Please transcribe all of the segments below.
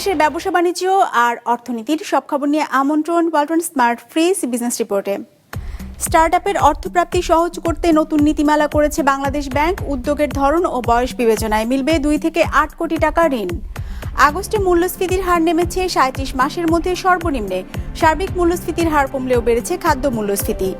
দেশ বিদেশের ব্যবসা বাণিজ্য আর অর্থনীতির সব খবর নিয়ে আমন্ত্রণ ওয়ালটন স্মার্ট ফ্রিজ বিজনেস রিপোর্টে। স্টার্টআপের অর্থপ্রাপ্তি সহজ করতে নতুন নীতিমালা করেছে বাংলাদেশ ব্যাংক। উদ্যোগের ধরন ও বয়স বিবেচনায় মিলবে দুই থেকে আট কোটি টাকা ঋণ। আগস্টে মূল্যস্ফীতির হার নেমেছে সাঁত্রিশ মাসের মধ্যে সর্বনিম্নে। সার্বিক মূল্যস্ফীতির হার কমলেও বেড়েছে খাদ্য মূল্যস্ফীতি।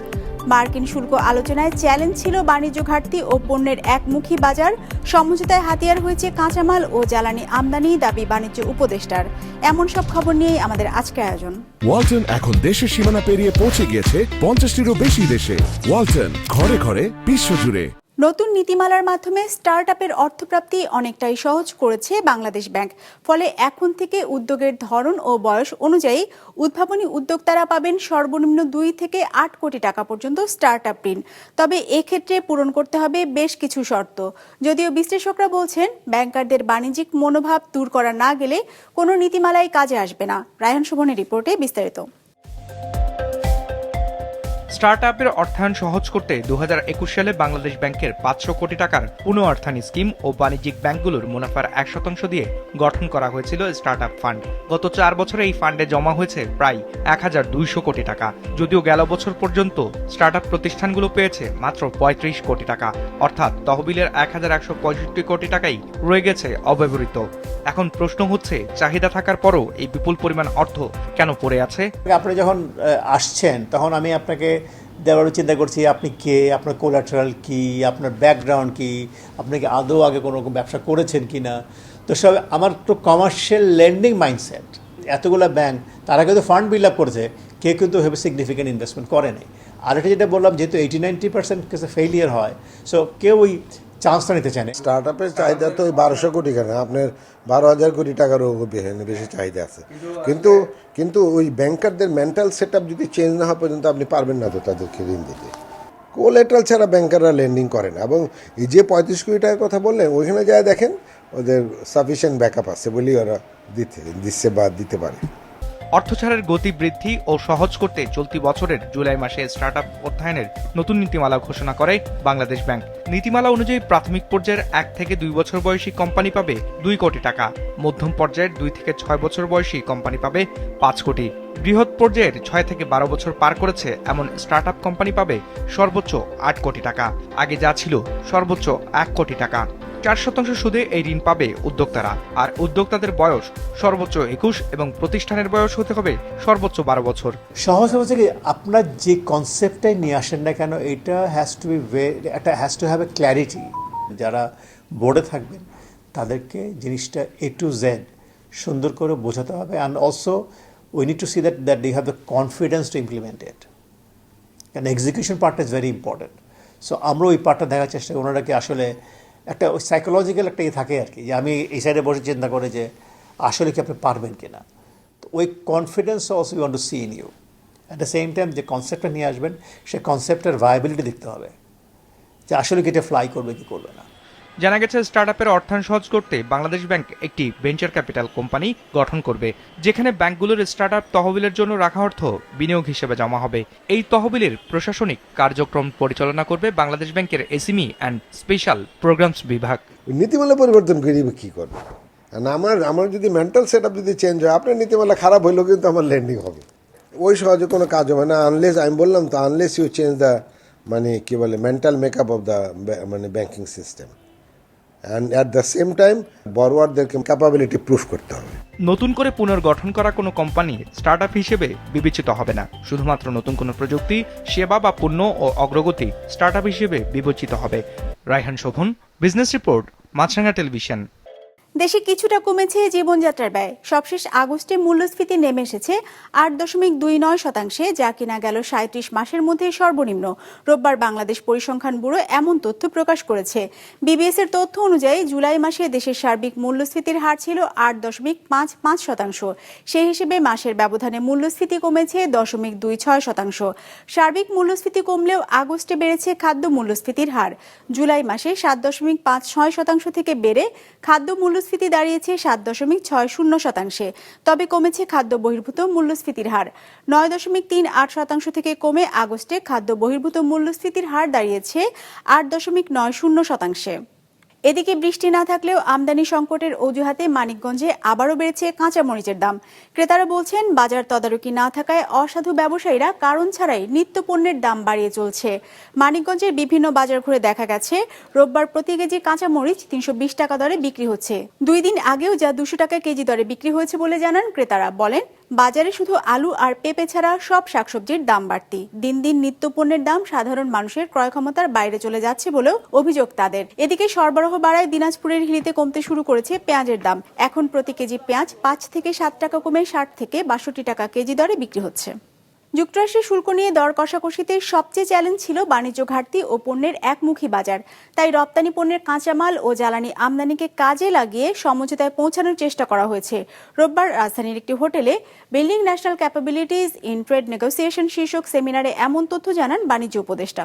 মার্কিন শুল্ক আলোচনায় চ্যালেঞ্জ ছিল বাণিজ্য ঘাটতি ও পণ্যের একমুখী বাজার। সমঝোতায় হাতিয়ার হয়েছে কাঁচামাল ও জ্বালানি আমদানি দাবি বাণিজ্য উপদেষ্টার। এমন সব খবর নিয়েই আমাদের আজকের আয়োজন। ওয়ালটন এখন দেশের সীমানা পেরিয়ে পৌঁছে গিয়েছে পঞ্চাশটিরও বেশি দেশে। ওয়ালটন ঘরে ঘরে বিশ্বজুড়ে নতুন নীতিমালার মাধ্যমে স্টার্টআপের অর্থপ্রাপ্তি অনেকটাই সহজ করেছে বাংলাদেশ ব্যাংক। ফলে এখন থেকে উদ্যোগের ধরন ও বয়স অনুযায়ী উদ্ভাবনী উদ্যোক্তারা পাবেন সর্বনিম্ন দুই থেকে আট কোটি টাকা পর্যন্ত স্টার্টআপ ঋণ। তবে এক্ষেত্রে পূরণ করতে হবে বেশ কিছু শর্ত। যদিও বিশ্লেষকরা বলছেন, ব্যাংকারদের বাণিজ্যিক মনোভাব দূর করা না গেলে কোনো নীতিমালাই কাজে আসবে না। রায়হান শোভনের রিপোর্টে বিস্তারিত। স্টার্টআপের অর্থায়ন সহজ করতে দু হাজার একুশ সালে বাংলাদেশ ব্যাংকের পাঁচশো কোটি টাকার পুনঃঅর্থায়ন স্কিম ও বাণিজ্যিক ব্যাংকগুলোর মুনাফার এক শতাংশ দিয়ে গঠন করা হয়েছিল স্টার্টআপ ফান্ড। গত চার বছরে এই ফান্ডে জমা হয়েছে প্রায় এক হাজার দুইশো কোটি টাকা। যদিও গেল বছর পর্যন্ত স্টার্টআপ প্রতিষ্ঠানগুলো পেয়েছে মাত্র পঁয়ত্রিশ কোটি টাকা, অর্থাৎ তহবিলের এক হাজার একশো পঁয়ষট্টি কোটি টাকাই রয়ে গেছে অব্যবহৃত। এখন প্রশ্ন হচ্ছে, চাহিদা থাকার পরও এই বিপুল পরিমাণ অর্থ কেন পড়ে আছে? আপনি যখন আসছেন, তখন আমি আপনাকে দেওয়ার চিন্তা করছি, আপনি কে? আপনার কোলাটারাল কি? আপনার ব্যাকগ্রাউন্ড কি? আপনি কি আদৌ আগে কোনো রকম ব্যবসা করেছেন কি না? তো সব আমার তো কমার্শিয়াল লেন্ডিং মাইন্ডসেট এতগুলো ব্যাংক তারা কিন্তু ফান্ড বিল্ড আপ করেছে, কেউ কিন্তু হেভি সিগনিফিকেন্ট ইনভেস্টমেন্ট করেনি আর এটা যেটা বললাম, যেহেতু এইটি নাইনটি পার্সেন্ট কেসে ফেলিয়ার হয় সো কেউ ওই চান্সটা নিতে চায় স্টার্ট আপের চাহিদা তো ওই বারোশো কোটি কেন? আপনার বারো হাজার কোটি টাকারও বেশি চাহিদা আছে। কিন্তু কিন্তু ওই ব্যাংকারদের মেন্টাল সেট যদি চেঞ্জ না হওয়া পর্যন্ত আপনি পারবেন না তো তাদেরকে ঋণ দিতে। কোলেটাল ছাড়া ব্যাংকাররা লেন্ডিং করে না। এবং এই যে পঁয়ত্রিশ কোটি টাকার কথা বললেন, ওইখানে যায় দেখেন, ওদের সাফিসিয়েন্ট ব্যাকআপ আছে বলেই ওরা দিতে, দিচ্ছে বা দিতে পারে। অর্থছাড়ের গতি বৃদ্ধি ও সহজ করতে চলতি বছরের জুলাই মাসে স্টার্টআপ অধ্যয়নের নতুন নীতিমালা ঘোষণা করে বাংলাদেশ ব্যাংক। নীতিমালা অনুযায়ী প্রাথমিক পর্যায়ের এক থেকে দুই বছর বয়সী কোম্পানি পাবে দুই কোটি টাকা। মধ্যম পর্যায়ের দুই থেকে ছয় বছর বয়সী কোম্পানি পাবে পাঁচ কোটি। বৃহৎ পর্যায়ের ছয় থেকে বারো বছর পার করেছে এমন স্টার্টআপ কোম্পানি পাবে সর্বোচ্চ আট কোটি টাকা। আগে যা ছিল সর্বোচ্চ এক কোটি টাকা। চার শতাংশ সুদে এই ঋণ পাবে উদ্যোক্তারা। আর উদ্যোক্তাদের বয়স সর্বোচ্চ একুশ এবং প্রতিষ্ঠানের বয়স হতে হবে সর্বোচ্চ বারো বছর। সহজ হচ্ছে কি, আপনার যে কনসেপ্টটাই নিয়ে আসেন না কেন, এটা হ্যাজ টু বি একটা has to have a clarity যারা বোর্ডে থাকবেন, তাদেরকে জিনিসটা এ টু জেড সুন্দর করে বোঝাতে হবে। And also we need to see that that you have the confidence to implement it কারণ এক্সিকিউশন পার্টটা ইজ ভেরি ইম্পর্টেন্ট সো আমরা ওই পার্টটা দেখার চেষ্টা করি। ওনারা কি আসলে একটা ওই সাইকোলজিক্যাল একটা ইয়ে থাকে আর কি, যে আমি এই সাইডে বসে চিন্তা করে যে আসলে কি আপনি পারবেন কি না তো ওই confidence also you to see in you at the same time যে কনসেপ্টটা নিয়ে আসবেন, সে কনসেপ্টের ভায়াবিলিটি দেখতে হবে। যে আসলে কি এটা ফ্লাই করবে, কি করবে না। জানা গেছে, স্টার্টআপের অর্থায়ন সহজ করতে বাংলাদেশ ব্যাংক একটি ভেঞ্চার ক্যাপিটাল কোম্পানি গঠন করবে, যেখানে ব্যাংকগুলোর স্টার্টআপ তহবিলের জন্য রাখা অর্থ বিনিয়োগ হিসেবে জমা হবে। এই তহবিলের প্রশাসনিক কার্যক্রম পরিচালনা করবে বাংলাদেশ ব্যাংকের এসিমি অ্যান্ড স্পেশাল প্রোগ্রামস বিভাগ। নীতিমালা পরিবর্তন করিবে কী করবে? আমার আমার যদি মেন্টাল সেট যদি চেঞ্জ হয়, আপনার নীতিমালা খারাপ হইলেও কিন্তু আমার ল্যান্ডিং হবে। ওই সহজে কোনো কাজ হবে না আনলেস আমি বললাম তো আনলেস ইউ চেঞ্জ দ্য মানে কি বলে মেন্টাল মেকআপ অফ দ্য মানে banking system and at the same time capability proof করতে হবে। নতুন করে পুনর্গঠন করা কোনো কোম্পানি স্টার্ট আপ হিসেবে বিবেচিত হবে না। শুধুমাত্র নতুন কোনো প্রযুক্তি, সেবা বা পণ্য ও অগ্রগতি স্টার্টআপ হিসেবে বিবেচিত হবে। Raihan Shovon business report Maasranga television দেশে কিছুটা কমেছে জীবনযাত্রার ব্যয়। সবশেষ আগস্টে মূল্যস্ফীতি নেমে এসেছে আট দশমিক দুই নয় শতাংশে, যা কিনা গেল সাঁত্রিশ মাসের মধ্যে সর্বনিম্ন। রোববার বাংলাদেশ পরিসংখ্যান ব্যুরো এমন তথ্য প্রকাশ করেছে। বিবিএস এর তথ্য অনুযায়ী, জুলাই মাসে দেশের সার্বিক মূল্যস্ফীতির হার ছিল আট দশমিক পাঁচ পাঁচ শতাংশ। সেই হিসেবে মাসের ব্যবধানে মূল্যস্ফীতি কমেছে দশমিক দুই ছয় শতাংশ। সার্বিক মূল্যস্ফীতি কমলেও আগস্টে বেড়েছে খাদ্য মূল্যস্ফীতির হার। জুলাই মাসে সাত দশমিক পাঁচ ছয় শতাংশ থেকে বেড়ে খাদ্য মূল্যস্ফীতি দাঁড়িয়েছে সাত দশমিক ছয় শূন্য শতাংশে, তবে কমেছে খাদ্য বহির্ভূত মূল্যস্ফীতির হার। নয় দশমিক তিন আট শতাংশ থেকে কমে আগস্টে খাদ্য বহির্ভূত মূল্যস্ফীতির হার দাঁড়িয়েছে আট দশমিক নয় শূন্য শতাংশে। এদিকে বৃষ্টি না থাকলেও আমদানি সংকটের অজুহাতে মানিকগঞ্জে আবারও বেড়েছে কাঁচামরিচের দাম। ক্রেতারা বলছেন, বাজার তদারকি না থাকায় অসাধু ব্যবসায়ীরা কারণ ছাড়াই নিত্য পণ্যের দাম বাড়িয়ে চলছে। মানিকগঞ্জের বিভিন্ন বাজার ঘুরে দেখা গেছে, রোববার প্রতি কেজি কাঁচামরিচ তিনশো বিশ টাকা দরে বিক্রি হচ্ছে। দুই দিন আগেও যা দুশো টাকা কেজি দরে বিক্রি হয়েছে বলে জানান ক্রেতারা। বলেন বাজারে শুধু আলু আর পেঁপে ছাড়া সব শাকসবজির দাম বাড়তি। দিন দিন নিত্যপণ্যের দাম সাধারণ মানুষের ক্রয় ক্ষমতার বাইরে চলে যাচ্ছে বলেও অভিযোগ তাদের। এদিকে সরবরাহ বাড়ায় দিনাজপুরের হিলিতে কমতে শুরু করেছে পেঁয়াজের দাম। এখন প্রতি কেজি পেঁয়াজ পাঁচ থেকে সাত টাকা কমে ষাট থেকে বাষট্টি টাকা কেজি দরে বিক্রি হচ্ছে। যুক্তরাষ্ট্রের শুল্ক নিয়ে দর কষাকষিতে সবচেয়ে চ্যালেঞ্জ ছিল বাণিজ্য ঘাটতি ও পণ্যের একমুখী বাজার। তাই রপ্তানি পণ্যের কাঁচামাল ও জ্বালানি আমদানিকে কাজে লাগিয়ে সমঝোতায় পৌঁছানোর চেষ্টা করা হয়েছে। রোববার রাজধানীর একটি হোটেলে building national capabilities in trade negotiation শীর্ষক সেমিনারে এমন তথ্য জানান বাণিজ্য উপদেষ্টা।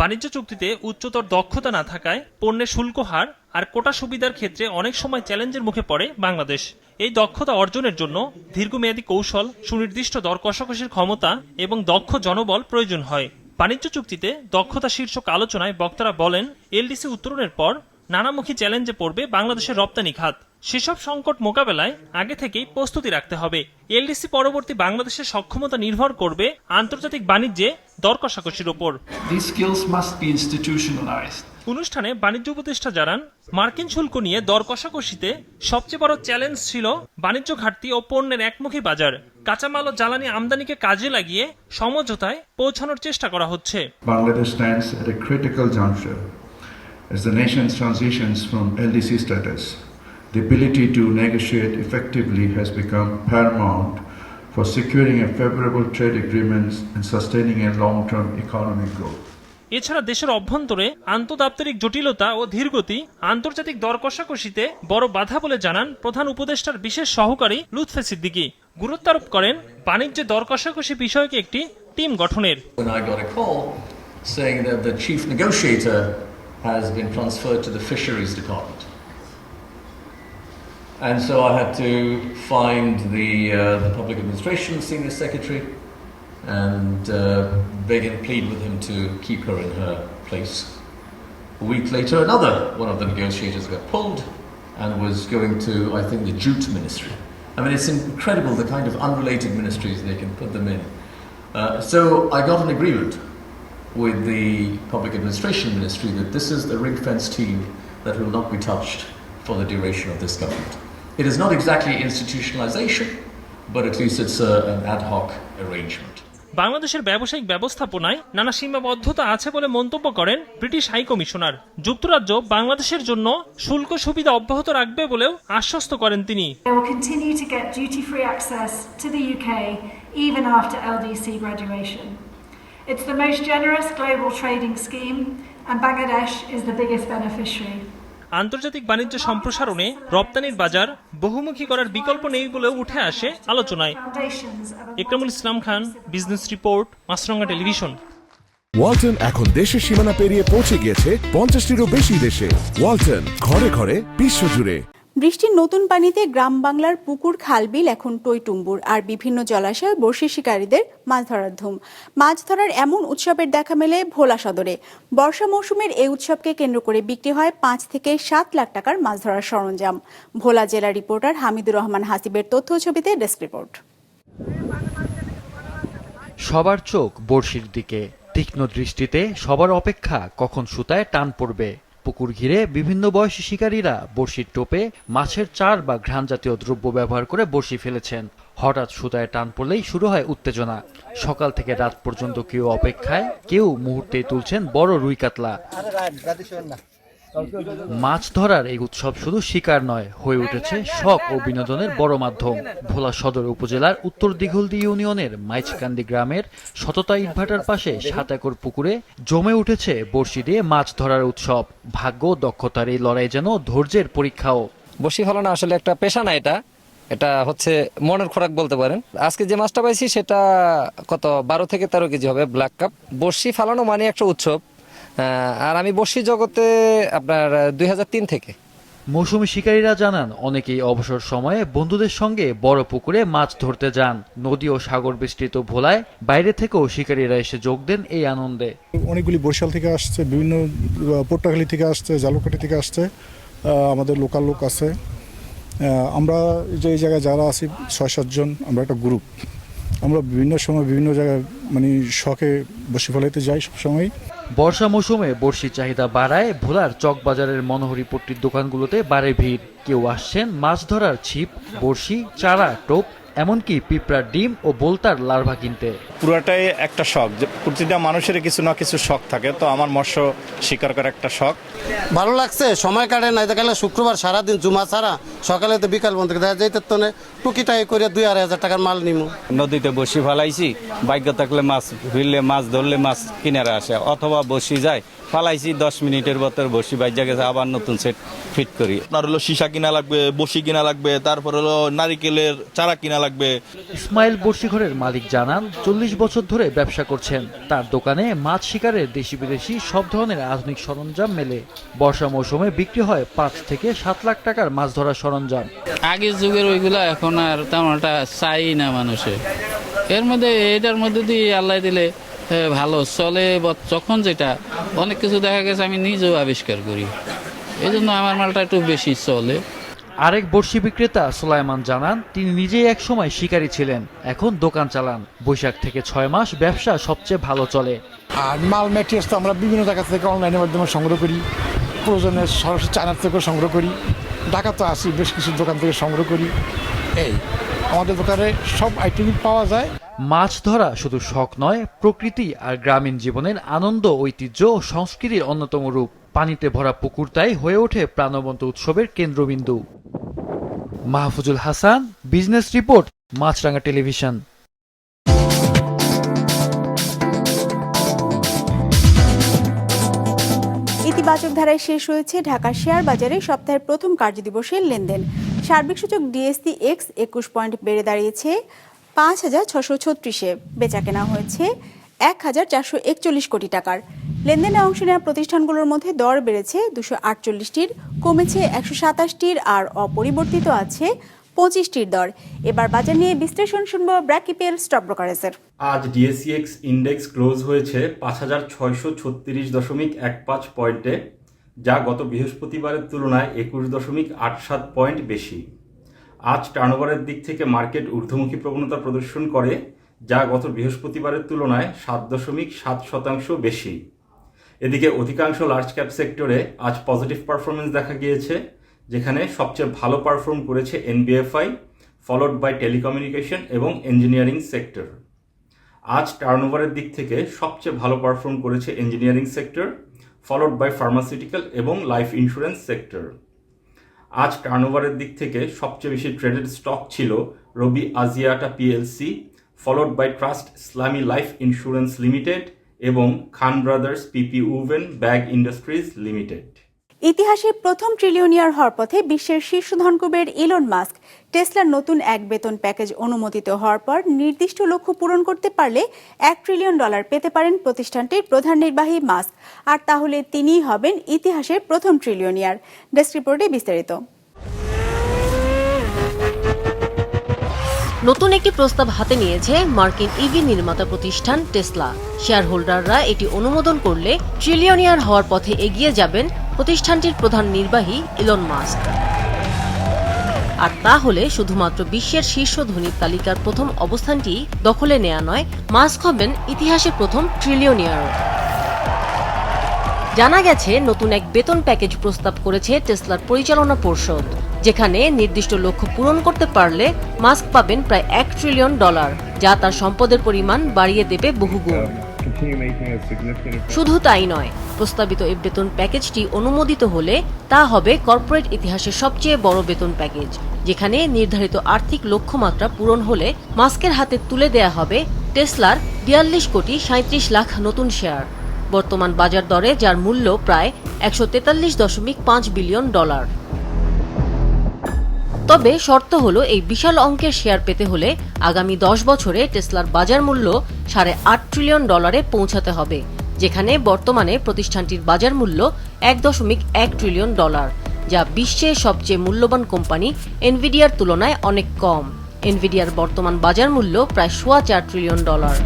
বাণিজ্য চুক্তিতে উচ্চতর দক্ষতা না থাকায় পণ্যের শুল্ক হার আর কোটা সুবিধার ক্ষেত্রে অনেক সময় চ্যালেঞ্জের মুখে পড়ে বাংলাদেশ। এই দক্ষতা অর্জনের জন্য দীর্ঘমেয়াদী কৌশল, সুনির্দিষ্ট দর কষাকষির ক্ষমতা এবং দক্ষ জনবল প্রয়োজন হয়। বাণিজ্য চুক্তিতে দক্ষতা শীর্ষক আলোচনায় বক্তারা বলেন, এলডিসি উত্তরণের পর নানামুখী চ্যালেঞ্জে পড়বে বাংলাদেশের রপ্তানি খাত। সেসব সংকট মোকাবেলায় আগে থেকেই প্রস্তুতি রাখতে হবে। এলডিসি পরবর্তী বাংলাদেশের সক্ষমতা নির্ভর করবে আন্তর্জাতিক বাণিজ্যে দর কষাকষির ওপর। অনুষ্ঠানে বাণিজ্য উপদেষ্টা জানান মার্কিন শুল্ক নিয়ে দর কষাকষিতে সবচেয়ে বড় চ্যালেঞ্জ ছিল বাণিজ্য ঘাটতি ও পণ্যের একমুখী বাজার কাঁচামাল ও জ্বালানি আমদানিকে কাজে লাগিয়ে সমঝোতায় পৌঁছানোর চেষ্টা করা হচ্ছে Bangladesh stands at a critical juncture as the nation transitions from LDC status. The ability to negotiate effectively has become paramount for securing a favorable trade agreements and sustaining a long-term economic growth. এছাড়া দেশের অভ্যন্তরে আন্তদাপ্তরিক জটিলতা ও ধীরগতি আন্তর্জাতিক দর কষাকষিতে বড় বাধা বলে জানান প্রধান উপদেষ্টার বিশেষ সহকারী লুৎফে সিদ্দিকী। গুরুত্ব করেন বাণিজ্যে দর কষাকষি বিষয়কে একটি টিম গঠনের। Has been and so i had to find the, uh, the public administration senior secretary. And uh, beg and plead with him to keep her in her place. A week later, another one of the negotiators got pulled and was going to, I think, the jute ministry. I mean, it's incredible the kind of unrelated ministries they can put them in. Uh, so I got an agreement with the public administration ministry that this is the ring fence team that will not be touched for the duration of this government. It is not exactly institutionalization, but at least it's a, an ad hoc arrangement. বাংলাদেশের ব্যবসায়িক ব্যবস্থাপনায় নানা সীমাবদ্ধতা আছে বলে মন্তব্য করেন British high commissioner. যুক্তরাজ্য বাংলাদেশের জন্য শুল্ক সুবিধা অব্যাহত রাখবে বলেও আশ্বস্ত করেন তিনি। It's the most generous global trading scheme, and Bangladesh. আন্তর্জাতিক বাণিজ্য সম্প্রসারণে রপ্তানির বাজার বহুমুখী করার বিকল্প নেই বলেও উঠে আসে আলোচনায়। Ikramul Islam Khan, business report Maasranga television. Walton এখন দেশের সীমানা পেরিয়ে পৌঁছে গিয়েছে পঞ্চাশটিরও বেশি দেশে। ওয়ালটন ঘরে ঘরে বিশ্বজুড়ে। বৃষ্টির নতুন পানিতে গ্রাম বাংলার পুকুর, খালবিল, এখন টইটুম্বুর আর বিভিন্ন জলাশয়ে বর্ষি শিকারীদের মাছ ধরার ধুম। মাছ ধরার এমন উৎসবের দেখা মেলে ভোলা সদরে। বর্ষা মৌসুমের এই উৎসবকে কেন্দ্র করে বিক্রি হয় পাঁচ থেকে সাত লাখ টাকার মাছ ধরার সরঞ্জাম। ভোলা জেলা রিপোর্টার হামিদুর রহমান হাসিবের তথ্য ছবিতে ডেস্ক রিপোর্ট। সবার চোখ বড়শির দিকে, তীক্ষ্ণ দৃষ্টিতে সবার অপেক্ষা কখন সুতায় টান পড়বে পুকুর ঘিরে বিভিন্ন বয়সী শিকারীরা বড়শির টোপে মাছের চার বা ঘ্রাণ জাতীয় দ্রব্য ব্যবহার করে বড়শি ফেলেছেন। হঠাৎ সুতায় টান পড়লেই শুরু হয় উত্তেজনা। সকাল থেকে রাত পর্যন্ত কেউ অপেক্ষায়, কেউ মুহূর্তেই তুলছেন বড় রুই কাতলা। মাছ ধরার এই উৎসব শুধু শিকার নয়, হয়ে উঠেছে শখ ও বিনোদনের বড় মাধ্যম। ভোলা সদর উপজেলার উত্তর দিঘলদি ইউনিয়নের মাইচকান্দি গ্রামের শততা ইটভাটার পাশে সাত একর পুকুরে জমে উঠেছে বড়শি দিয়ে মাছ ধরার উৎসব। ভাগ্য দক্ষতার এই লড়াই যেন ধৈর্যের পরীক্ষাও। বসি ফলানো আসলে একটা পেশা না এটা। এটা হচ্ছে মনের খোরাক বলতে পারেন। আজকে যে মাছটা পাইছি সেটা কত বারো থেকে তেরো কেজি হবে ব্ল্যাক কাপ বর্ষি ফালানো মানে একটা উৎসব। আর আমি বর্ষি জগতে আপনার দু হাজার তিন থেকে। মৌসুমী শিকারীরা জানান অনেকেই অবসর সময়ে বন্ধুদের সঙ্গে বড় পুকুরে মাছ ধরতে যান। নদী ও সাগর বিস্তৃত ভোলায় বাইরে থেকেও শিকারীরা এসে যোগ দেন এই আনন্দে। অনেকগুলি বরিশাল থেকে আসছে বিভিন্ন পট্টাখালী থেকে আসছে জালুকাঠি থেকে আসছে আমাদের লোকাল লোক আছে। আমরা যে এই জায়গায় যারা আছি ছয় সাতজন আমরা একটা গ্রুপ আমরা বিভিন্ন সময় বিভিন্ন জায়গায় মানে শখে বসে ফলাইতে যাই সবসময়। বর্ষা মৌসুমে বর্ষির চাহিদা বাড়ায়, ভোলার চকবাজারের মনোহরিপট্টির দোকানগুলোতে বাড়ে ভিড়। কেউ আসছেন মাছ ধরার ছিপ, বড়শি, চারা, টোপ এমনকি পিঁপড়ার ডিম ও বোলতার লার্ভা কিনতে। পুরাটাই একটা শখ যে প্রতিটা মানুষের কিছু না কিছু শখ থাকে তো আমার মৎস্য শিকার করার একটা শখ। ভালো লাগছে সময় কাটে না দেখালে শুক্রবার সারাদিন জুমা ছাড়া সকালে তো বিকাল বন্ধ দেখা যাইতে তো না টুকিটাই করে দুই আড়াই হাজার টাকার মাল নিমু। নদীতে বসি ফালাইছি ভাগ্য থাকলে মাছ ফিরলে মাছ ধরলে মাছ কিনারে আসে অথবা বসি যায় ফালাইছি দশ মিনিটের ভেতর বসি বাইজা গেছে আবার নতুন সেট ফিট করি। আপনার হলো সীসা কিনা লাগবে বসি কিনা লাগবে তারপর হলো নারিকেলের চারা কিনা লাগবে। ইসমাইল বর্ষিঘরের মালিক জানান চল্লিশ বছর ধরে ব্যবসা করছেন। তার দোকানে মাছ শিকারের দেশি বিদেশি সব ধরনের আধুনিক সরঞ্জাম মেলে। বর্ষা মৌসুমে বিক্রি হয় পাঁচ থেকে সাত লাখ টাকার মাছ ধরার সরঞ্জাম। আগের যুগের ওইগুলো এখন আর তেমন একটা চাই না মানুষে। এর মধ্যে এটার মধ্যে দিয়ে আল্লাহ দিলে ভালো। চলে বা যখন যেটা অনেক কিছু দেখা গেছে আমি নিজেও আবিষ্কার করি। এই জন্য আমার মালটা একটু বেশি চলে। আরেক বর্ষি বিক্রেতা সোলাইমান জানান তিনি নিজেই এক সময় শিকারী ছিলেন এখন দোকান চালান। বৈশাখ থেকে ছয় মাস ব্যবসা সবচেয়ে ভালো চলে। আর মাল ম্যাটেরিয়ালস তো আমরা বিভিন্ন জায়গা থেকে অনলাইনের মাধ্যমে সংগ্রহ করি প্রয়োজনে সরাসরি চায়নার থেকেও সংগ্রহ করি ঢাকা তো আসি বেশ কিছু দোকান থেকে সংগ্রহ করি। এই আমাদের দোকানে সব আইটেমই পাওয়া যায় মাছ ধরা শুধু শখ নয়, প্রকৃতি আর গ্রামীণ জীবনের আনন্দ, ঐতিহ্য ও সংস্কৃতির অন্যতম রূপ। পানিতে ভরা পুকুর তাই হয়ে ওঠে প্রাণবন্ত উৎসবের কেন্দ্রবিন্দু। Mahfuzul Hasan, business report Maasranga television. ইতিবাচক ধারায় শেষ হয়েছে ঢাকার শেয়ার বাজারে সপ্তাহের প্রথম কার্যদিবসের লেনদেন। সার্বিক সূচক ডিএসসি এক্স একুশ পয়েন্ট বেড়ে দাঁড়িয়েছে। পাঁচ হাজার ছশো ছত্রিশে বেচা কেনা হয়েছে এক হাজার চারশো একচল্লিশ কোটি টাকার। লেনদেনে অংশ নেওয়া প্রতিষ্ঠানগুলোর মধ্যে দর বেড়েছে দুশো আটচল্লিশটির, কমেছে একশো সাতাশটির আর অপরিবর্তিত আছে পঁচিশটির দর। এবার বাজার নিয়ে বিশ্লেষণ শুনব ব্র্যাকিপেল স্টক ব্রোকারেজের। আজ ডিএসিএক্স ইন্ডেক্স ক্লোজ হয়েছে পাঁচ হাজার ছয়শো ছত্রিশ দশমিক এক পাঁচ পয়েন্টে, যা গত বৃহস্পতিবারের তুলনায় একুশ দশমিক আট সাত পয়েন্ট বেশি। আজ টার্নওভারের দিক থেকে মার্কেট ঊর্ধ্বমুখী প্রবণতা প্রদর্শন করে, যা গত বৃহস্পতিবারের তুলনায় সাত দশমিক সাত শতাংশ বেশি। এদিকে অধিকাংশ লার্জ ক্যাপ সেক্টরে আজ পজিটিভ পারফরমেন্স দেখা গিয়েছে, যেখানে সবচেয়ে ভালো পারফর্ম করেছে এনবিএফআই ফলোড বাই টেলিকমিউনিকেশন এবং ইঞ্জিনিয়ারিং সেক্টর আজ টার্নওভারের দিক থেকে সবচেয়ে ভালো পারফর্ম করেছে engineering sector followed by pharmaceutical এবং লাইফ ইন্স্যুরেন্স সেক্টর আজ টার্নওভারের দিক থেকে সবচেয়ে বেশি ট্রেডেড স্টক ছিল Robi Axiata PLC followed by trust Islami life insurance limited এবং Khan brothers PP woven bag industries limited ইতিহাসে প্রথম ট্রিলিয়নিয়ার হওয়ার পথে বিশ্বের শীর্ষ ধনকুবের ইলন মাস্ক টেসলার নতুন এক বেতন প্যাকেজ অনুমোদিত হওয়ার পর নির্দিষ্ট লক্ষ্য পূরণ করতে পারলে এক ট্রিলিয়ন ডলার পেতে পারেন প্রতিষ্ঠানটির প্রধান নির্বাহী মাস্ক। আর তাহলে তিনিই হবেন ইতিহাসের প্রথম ট্রিলিয়নিয়ার। ডেস্ক রিপোর্টে বিস্তারিত। নতুন একটি প্রস্তাব হাতে নিয়েছে মার্কিন ইভি নির্মাতা প্রতিষ্ঠান টেসলা। শেয়ার হোল্ডাররা এটি অনুমোদন করলে ট্রিলিয়নিয়ার হওয়ার পথে এগিয়ে যাবেন প্রতিষ্ঠানটির প্রধান নির্বাহী ইলন মাস্ক। আর তা হলে শুধুমাত্র বিশ্বের শীর্ষ ধনীর তালিকার প্রথম অবস্থানটি দখলে নেওয়া নয়, মাস্ক হবেন ইতিহাসের প্রথম ট্রিলিয়নিয়ার জানা গেছে, নতুন এক বেতন প্যাকেজ প্রস্তাব করেছে টেসলার পরিচালনা পর্ষদ, যেখানে নির্দিষ্ট লক্ষ্য পূরণ করতে পারলে মাস্ক পাবেন প্রায় এক ট্রিলিয়ন ডলার, যা তার সম্পদের পরিমাণ বাড়িয়ে দেবে বহুগুণ। শুধু তাই নয়, প্রস্তাবিত এই বেতন প্যাকেজটি অনুমোদিত হলে তা হবে কর্পোরেট ইতিহাসের সবচেয়ে বড় বেতন প্যাকেজ, যেখানে নির্ধারিত আর্থিক লক্ষ্যমাত্রা পূরণ হলে মাস্কের হাতে তুলে দেয়া হবে টেসলার বিয়াল্লিশ কোটি সাঁত্রিশ লাখ নতুন শেয়ার। বর্তমান বাজার দরে, যার মূল্য প্রায় একশো তেতাল্লিশ দশমিক পাঁচ বিলিয়ন ডলার। তবে শর্ত হলো, এই বিশাল অঙ্কের শেয়ার পেতে হলে আগামী দশ বছরে টেসলার বাজার মূল্য সাড়ে আট ট্রিলিয়ন ডলারে পৌঁছাতে হবে, যেখানে বর্তমানে প্রতিষ্ঠানটির বাজার মূল্য এক দশমিক এক ট্রিলিয়ন ডলার, যা বিশ্বের সবচেয়ে মূল্যবান কোম্পানি এনভিডিয়ার তুলনায় অনেক কম। এনভিডিয়ার বর্তমান বাজার মূল্য প্রায় সোয়া চার ট্রিলিয়ন ডলার।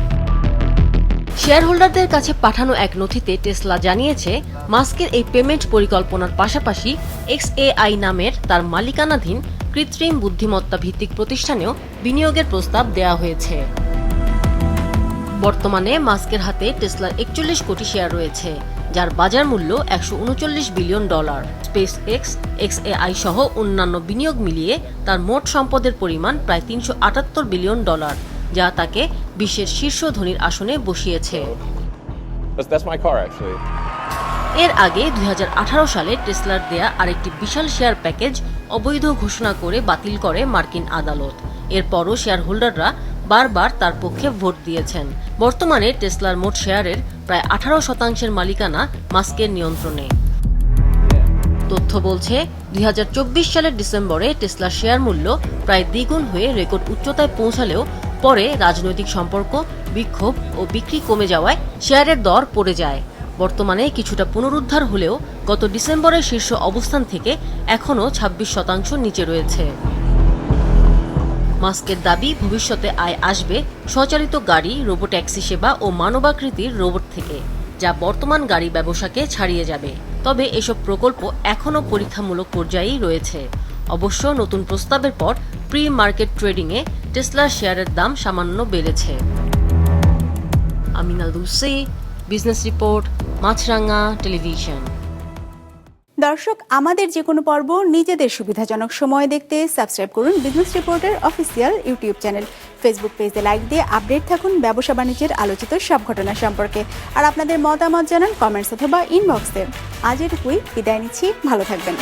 শেয়ার হোল্ডারদের কাছে পাঠানো এক নথিতে টেসলা জানিয়েছে, মাস্কের এই পেমেন্ট পরিকল্পনার পাশাপাশি এক্সএআই নামের তার মালিকানাধীন কৃত্রিম বুদ্ধিমত্তা ভিত্তিক প্রতিষ্ঠানেও বিনিয়োগের প্রস্তাব দেওয়া হয়েছে। বর্তমানে মাস্কের হাতে টেসলার একচল্লিশ কোটি শেয়ার রয়েছে, যার বাজার মূল্য একশো উনচল্লিশ billion dollar. SpaceX xAI সহ অন্যান্য বিনিয়োগ মিলিয়ে তার মোট সম্পদের পরিমাণ প্রায় তিনশো আটাত্তর বিলিয়ন ডলার। যা তাকে বিশ্বের শীর্ষ ধনীর আসনে বসিয়েছে. এর আগে দুই সালে টেসলার দেয়া আরেকটি বিশাল শেয়ার প্যাকেজ অবৈধ ঘোষণা করে বাতিল করে মার্কিন আদালত। এরপরও শেয়ার হোল্ডাররা বারবার তার পক্ষে ভোট দিয়েছেন। বর্তমানে টেসলার মোট শেয়ারের প্রায় আঠারো শতাংশের মালিকানা মাস্কের নিয়ন্ত্রণে। তথ্য বলছে দুই হাজার চব্বিশ সালের ডিসেম্বরে টেসলার শেয়ার মূল্য প্রায় দ্বিগুণ হয়ে রেকর্ড উচ্চতায় পৌঁছালেও পরে রাজনৈতিক সম্পর্ক, বিক্ষোভ ও বিক্রি কমে যাওয়ায় শেয়ারের দর পড়ে যায়। বর্তমানে কিছুটা পুনরুদ্ধার হলেও গত ডিসেম্বরের শীর্ষ অবস্থান থেকে এখনও ছাব্বিশ শতাংশ নিচে রয়েছে। মাস্কের দাবি ভবিষ্যতে আয় আসবে স্বচালিত গাড়ি, রোবোট্যাক্সি সেবা ও মানবাকৃতির রোবট থেকে, যা বর্তমান গাড়ি ব্যবসাকে ছাড়িয়ে যাবে। তবে এসব প্রকল্প এখনও পরীক্ষামূলক পর্যায়েই রয়েছে। অবশ্য নতুন প্রস্তাবের পর প্রি মার্কেট ট্রেডিংয়ে টেসলার শেয়ারের দাম সামান্য বেড়েছে। আমিনাল দুসে বিজনেস রিপোর্ট মাছরাঙ্গা টেলিভিশন দর্শক, আমাদের যে কোনো পর্ব নিজেদের সুবিধাজনক সময় দেখতে সাবস্ক্রাইব করুন বিজনেস রিপোর্টের অফিসিয়াল ইউটিউব চ্যানেল ফেসবুক পেজে লাইক দিয়ে আপডেট থাকুন ব্যবসা বাণিজ্যের আলোচিত সব ঘটনা সম্পর্কে। আর আপনাদের মতামত জানান কমেন্টস অথবা ইনবক্সে আজ এটুকুই, বিদায় নিচ্ছি, ভালো থাকবেন।